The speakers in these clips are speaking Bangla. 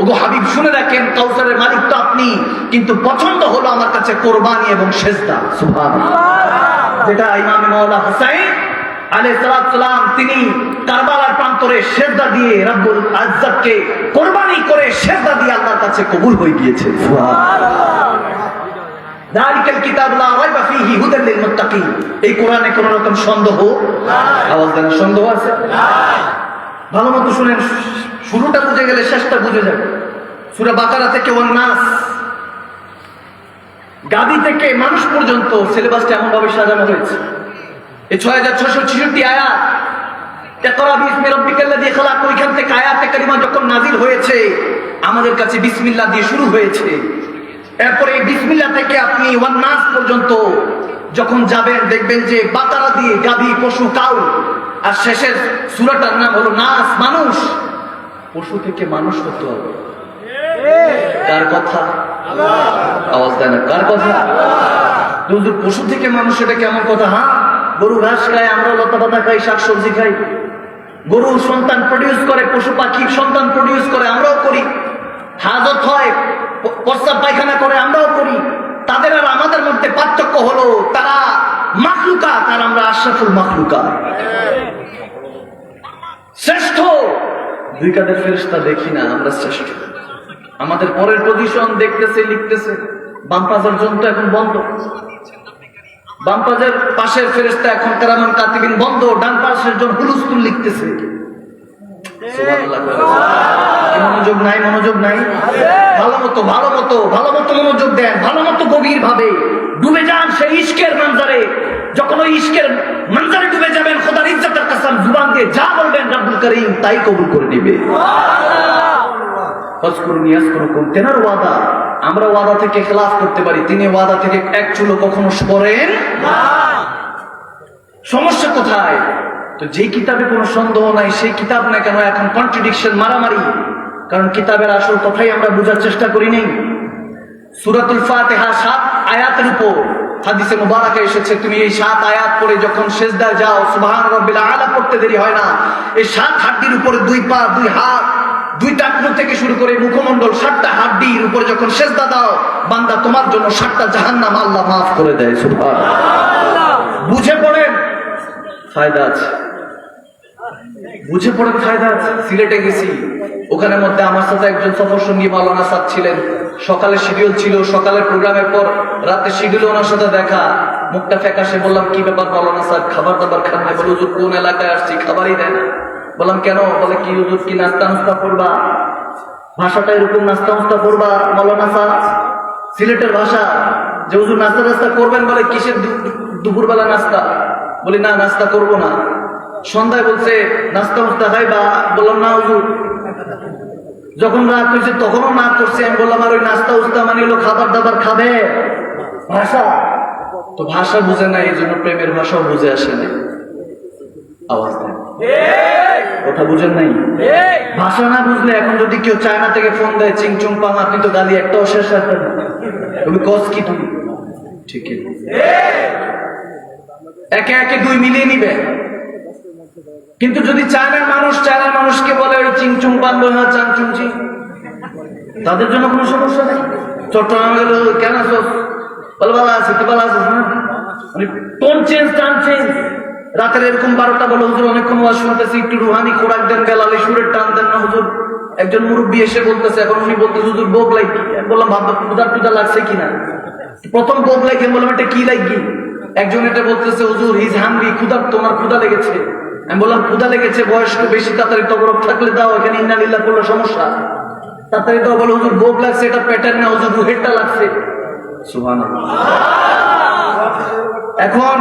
ওগো হাবিব, শুনে রাখেন কাউসারের মালিক তো আপনি, কিন্তু পছন্দ হলো আমার কাছে কোরবানি এবং সেজদা। সুভান যেটা ইমাম মাওলা হুসাইন দিয়ে কোরবানি করে দিয়ে কাছে কবুল হয়ে গিয়েছে। এই কোরআনে সন্দেহ আছে? ভালো মতো শুনেন। শুরুটা বুঝে গেলে শেষটা বুঝে যাবে। সূরা বাকারা থেকে ওয়ান নাস গাদি থেকে মানুষ পর্যন্ত সিলেবাসটা এমন ভাবে সাজানো হয়েছে। এই ছয় হাজার ছশো ছিষট্টি খালাক। ওইখান থেকে আয়াতে কারিমা যখন নাজিল হয়েছে, আমাদের কাছে বিসমিল্লাহ দিয়ে শুরু হয়েছে। এরপরে এই বিসমিল্লাহ থেকে আপনি ওয়ান নাস পর্যন্ত যখন যাবেন, দেখবেন যে বাতারা দিয়ে গাভী পশু, কাউ। আর শেষের সূরাটার নাম হলো নাস, মানুষ। পশু থেকে মানুষ হতে হবে। কার কথা? আওয়াজ দেয় না। কার কথা? পশু থেকে মানুষ, এটা কেমন কথা হ্যাঁ? গরু ঘাস খায় আমরা লতা পাতা খাই শাক সবজি খাই। গরু সন্তান প্রডিউস করে, পশু পাখি সন্তান প্রডিউস করে, আমরাও করি। হাজত হয় প্রস্তাব পায়খানা করে, আমরাও করি। তাদের আর আমাদের মধ্যে পার্থক্য হলো, তারা মাখলুকা আর আমরা আশরাফুল মাখলুকা শ্রেষ্ঠ দুই কাদের ফেরেশতা দেখি না, আমরা শ্রেষ্ঠ। আমাদের পরের পজিশন দেখতেছে, লিখতেছে, বাম পাশের যন্ত্র এখন বন্ধ। বাম পাশের ফেরেস্তা এখন কারামান কাতিবিন বন্ধ, ডান পাশের জন হুলুস্তুল লিখতেছে। মনোযোগ নাই মনোযোগ নাই? ভালো মতো ভালো মতো ভালো মতো মনোযোগ দেন, ভালো মতো গভীর ভাবে ডুবে যান সেই ইশকের মানজারে। যখন ওই ইশকের মানজারে ডুবে যাবেন জুবান দিয়ে যা বলবেন রাব্বুল করিম তাই কবুল করে নিবে। হজ করুন ইয়াস করুন তেনার ওয়াদা? আমরা ওয়াদা থেকে খেলাফ করতে পারি তিনি ওয়াদা থেকে এক চুলো কখনো সরেন সমস্যা কোথায়? তো যেই কিতাবে কোনো সন্দেহ নাই সেই কিতাব না কেন এখন কন্ট্রাডিকশন মারামারি? কারণ কিতাবের আসল কথাই আমরা বোঝার চেষ্টা করি নেই সুরাতুল ফাতিহা সাত আয়াতের উপর। হাদিসে মুবারাকে এসেছে তুমি এই সাত আয়াত পড়ে যখন সেজদায় যাও সুবহান রাব্বিল আলা পড়তে দেরি হয় না। এই সাত হাড্ডির উপরে দুই পা দুই হাত দুই টাকনু থেকে শুরু করে মুখমণ্ডল সাতটা হাড্ডির উপরে যখন সেজদা দাও বান্দা তোমার জন্য সাতটা জাহান্নাম আল্লাহ মাফ করে দেয় সুবহান বুঝে পড়েন? ফায়দা আছে। বুঝে পড়েন ফায়দা সিলেটে গেছি। ওখানের মধ্যে আমার সাথে একজন সফর সঙ্গী মাওলানা সাদ ছিলেন। সকালে শিডিউল ছিল, সকালের প্রোগ্রামের পর রাতে শিডিউলে ওনার সাথে দেখা। মুখটা ফ্যাকাশে বললাম, কি ব্যাপার মাওলানা সাহেব খাবার দাবার খান না বলে, হুজুর, কোন এলাকায় আসছি? খাবারই দেয় না বললাম, কেন? বলে, কি হুজুর, কি নাস্তা নাস্তা করবা? ভাষাটা এরকম, নাস্তা নাস্তা করবা মাওলানা সাহেব সিলেটের ভাষা, যে হুজুর নাস্তা নাস্তা করবেন? বলে, কিসের দুপুরবেলা নাস্তা? বলি, না, নাস্তা করব না। সন্ধ্যায় বলছে, নাস্তা মুস্তা খাই বা বললাম, না, হুজুর। যখন রাত হয়েছে, তখনও না করছে। আমি বললাম, আর ওই নাস্তা উস্তা মানে হলো খাবার দাবার খাবে। ভাষা? তো ভাষা বুঝে না এই জন্য প্রেমের ভাষাও বুঝে আসে না। আওয়াজ দেন। কথা বুঝেন নাই? ভাষা না বুঝলে এখন যদি কেউ চায়না থেকে ফোন দেয় চিং চুং পাং, আপনি তো গালি, একটাও শেষ রাখবেন তুমি কস কি তুমি? ঠিক একে একে দুই মিলিয়ে নিবে। কিন্তু যদি চায়নার মানুষ, চায়নার মানুষকে বলে ওই চিং চুং পাং বলে না চুং তাদের জন্য কোনো সমস্যা নেই। চট্টগ্রামে গেল কেন আছো বলে ভালো আছে তুই ভালো আছিস না মানে টোন চেঞ্জ টান চেঞ্জ রাতের এরকম বারোটা বলে হুজুর অনেকক্ষণ ওয়াজ শুনতেছি, একটু রুহানি খোরাক দেন, বেলালে সুরের টান দেন না হুজুর। একজন মুরব্বী এসে বলতেছে, এখন উনি বলতেছে, হুজুর বোক আমি বললাম ভাববা ক্ষুদার টুদা লাগছে কিনা প্রথম বোক আমি বললাম, এটা কি লাগি একজন এটা বলতেছে, হুজুর হিজ হাঙ্গি ক্ষুদার তোমার ক্ষুদা লেগেছে। আমি বললাম ক্ষুদা লেগেছে বয়স্ক বেশি, তাড়াতাড়ি তবরক থাকলে দাও, এখানে ইন্নালিল্লাহ করলে সমস্যা। তাড়াতাড়ি দাও, বলে, হুজুর ভোগ লাগছে, এটা প্যাটার্ন না, হুজুর, রুহেরটা লাগছে। সুহান এখন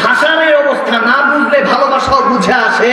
ভাষার অবস্থা না বুঝলে ভালোবাসাও বুঝে আসে।